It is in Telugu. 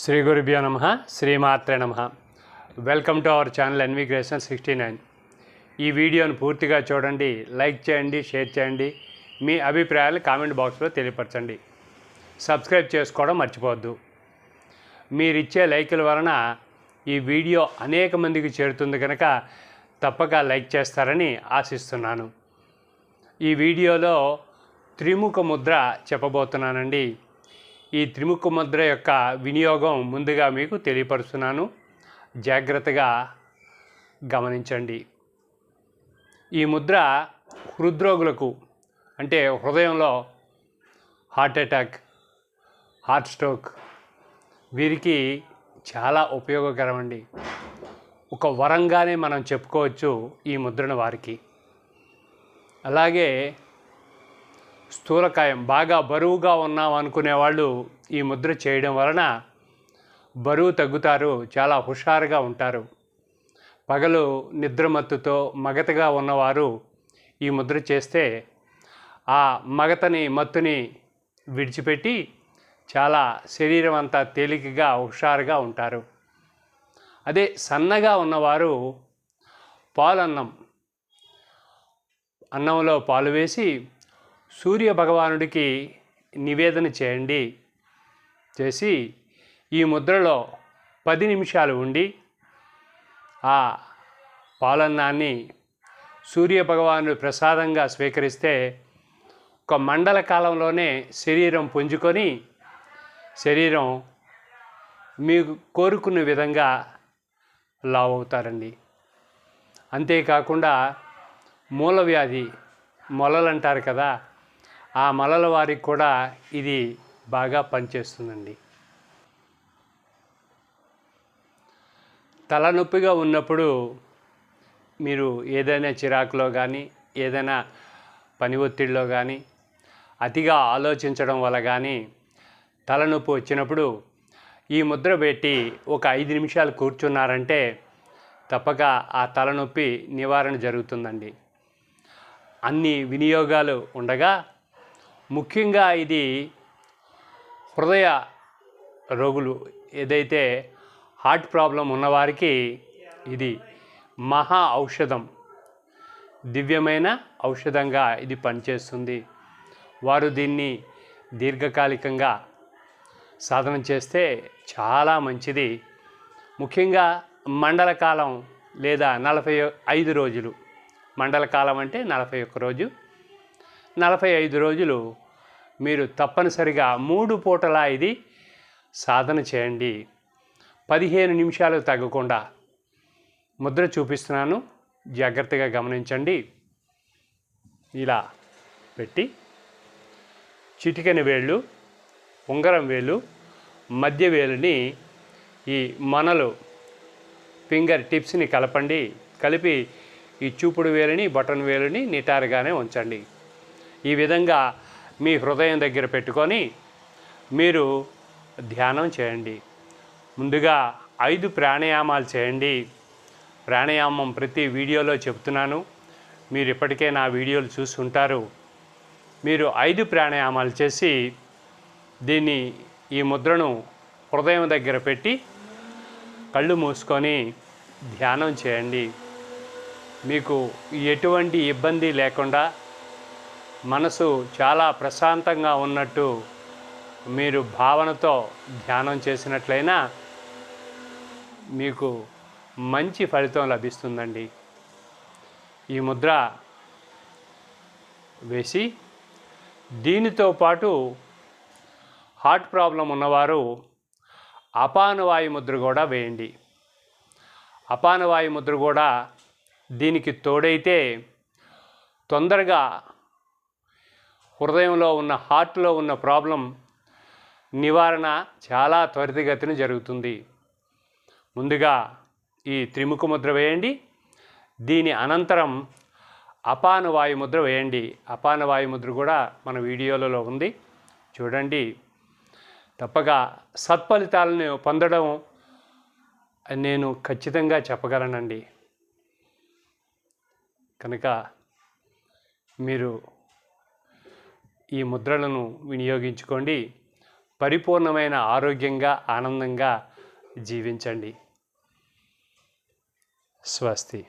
శ్రీ గురుభ్యో నమ శ్రీమాత్రే నమ. వెల్కమ్ టు అవర్ ఛానల్ ఎన్విగ్రేషన్ సిక్స్టీ నైన్ ఈ వీడియోను పూర్తిగా చూడండి లైక్ చేయండి షేర్ చేయండి మీ అభిప్రాయాలు కామెంట్ బాక్స్లో తెలియపరచండి. సబ్స్క్రైబ్ చేసుకోవడం మర్చిపోవద్దు. మీరిచ్చే లైకుల వలన ఈ వీడియో అనేక మందికి చేరుతుంది కనుక తప్పక లైక్ చేస్తారని ఆశిస్తున్నాను. ఈ వీడియోలో త్రిముఖ ముద్ర చెప్పబోతున్నానండి. ఈ త్రిముఖ ముద్ర యొక్క వినియోగం ముందుగా మీకు తెలియపరుస్తున్నాను. జాగ్రత్తగా గమనించండి. ఈ ముద్ర హృద్రోగులకు అంటే హృదయంలో హార్ట్ అటాక్ హార్ట్ స్ట్రోక్ వీరికి చాలా ఉపయోగకరమండి. ఒక వరంగానే మనం చెప్పుకోవచ్చు ఈ ముద్రను వారికి. అలాగే స్థూలకాయం బాగా బరువుగా ఉన్నాం అనుకునే వాళ్ళు ఈ ముద్ర చేయడం వలన బరువు తగ్గుతారు చాలా హుషారుగా ఉంటారు. పగలు నిద్రమత్తుతో మగతగా ఉన్నవారు ఈ ముద్ర చేస్తే ఆ మగతని మత్తుని విడిచిపెట్టి చాలా శరీరం అంతా తేలికగా హుషారుగా ఉంటారు. అదే సన్నగా ఉన్నవారు పాలన్నం అన్నంలో పాలు వేసి సూర్య భగవానుడికి నివేదన చేయండి. చేసి ఈ ముద్రలో పది నిమిషాలు ఉండి ఆ పాలన్నాన్ని సూర్య భగవానుడు ప్రసాదంగా స్వీకరిస్తే ఒక మండల కాలంలోనే శరీరం పుంజుకొని శరీరం మీకు కోరుకున్న విధంగా లావు అవుతారండి అంతేకాకుండా మూలవ్యాధి మొలలు అంటారు కదా ఆ మలల వారికి కూడా ఇది బాగా పనిచేస్తుందండి. తలనొప్పిగా ఉన్నప్పుడు మీరు ఏదైనా చిరాకులో కానీ ఏదైనా పని ఒత్తిడిలో కానీ అతిగా ఆలోచించడం వల్ల కానీ తలనొప్పి వచ్చినప్పుడు ఈ ముద్ర పెట్టి ఒక ఐదు నిమిషాలు కూర్చున్నారంటే తప్పక ఆ తలనొప్పి నివారణ జరుగుతుందండి. అన్ని వినియోగాలు ఉండగా ముఖ్యంగా ఇది హృదయ రోగులు ఏదైతే హార్ట్ ప్రాబ్లం ఉన్నవారికి ఇది మహా ఔషధం. దివ్యమైన ఔషధంగా ఇది పనిచేస్తుంది. వారు దీన్ని దీర్ఘకాలికంగా సాధన చేస్తే చాలా మంచిది. ముఖ్యంగా మండల కాలం లేదా నలభై ఐదు రోజులు. మండల కాలం అంటే నలభై ఒక్క రోజు. నలభై ఐదు రోజులు మీరు తప్పనిసరిగా మూడు పూటలా ఇది సాధన చేయండి. పదిహేను నిమిషాలు తగ్గకుండా ముద్ర చూపిస్తున్నాను. జాగ్రత్తగా గమనించండి. ఇలా పెట్టి చిటికెన వేళ్ళు ఉంగరం వేలు మధ్య వేలుని ఈ మనలు ఫింగర్ టిప్స్ని కలపండి. కలిపి ఈ చూపుడు వేలుని బటన్ వేలుని నిటారుగానే ఉంచండి. ఈ విధంగా మీ హృదయం దగ్గర పెట్టుకొని మీరు ధ్యానం చేయండి. ముందుగా ఐదు ప్రాణాయామాలు చేయండి. ప్రాణాయామం ప్రతి వీడియోలో చెప్తున్నాను. మీరు ఇప్పటికే నా వీడియోలు చూసి ఉంటారు మీరు ఐదు ప్రాణాయామాలు చేసి దీన్ని ఈ ముద్రను హృదయం దగ్గర పెట్టి కళ్ళు మూసుకొని ధ్యానం చేయండి. మీకు ఎటువంటి ఇబ్బంది లేకుండా మనసు చాలా ప్రశాంతంగా ఉన్నట్టు మీరు భావనతో ధ్యానం చేసినట్లయినా మీకు మంచి ఫలితం లభిస్తుందండి. ఈ ముద్ర వేసి దీనితో పాటు హార్ట్ ప్రాబ్లం ఉన్నవారు అపానవాయు ముద్ర కూడా వేయండి. అపానవాయు ముద్ర కూడా దీనికి తోడైతే తొందరగా హృదయంలో ఉన్న హార్ట్లో ఉన్న ప్రాబ్లం నివారణ చాలా త్వరితగతిన జరుగుతుంది. ముందుగా ఈ త్రిముఖ ముద్ర వేయండి. దీని అనంతరం అపానవాయు ముద్ర వేయండి. అపాన వాయు ముద్ర కూడా మన వీడియోలలో ఉంది. చూడండి. తప్పక సత్ఫలితాలను పొందడం నేను ఖచ్చితంగా చెప్పగలనండి. కనుక మీరు ఈ ముద్రలను వినియోగించుకోండి. పరిపూర్ణమైన ఆరోగ్యంగా ఆనందంగా జీవించండి. స్వస్తి.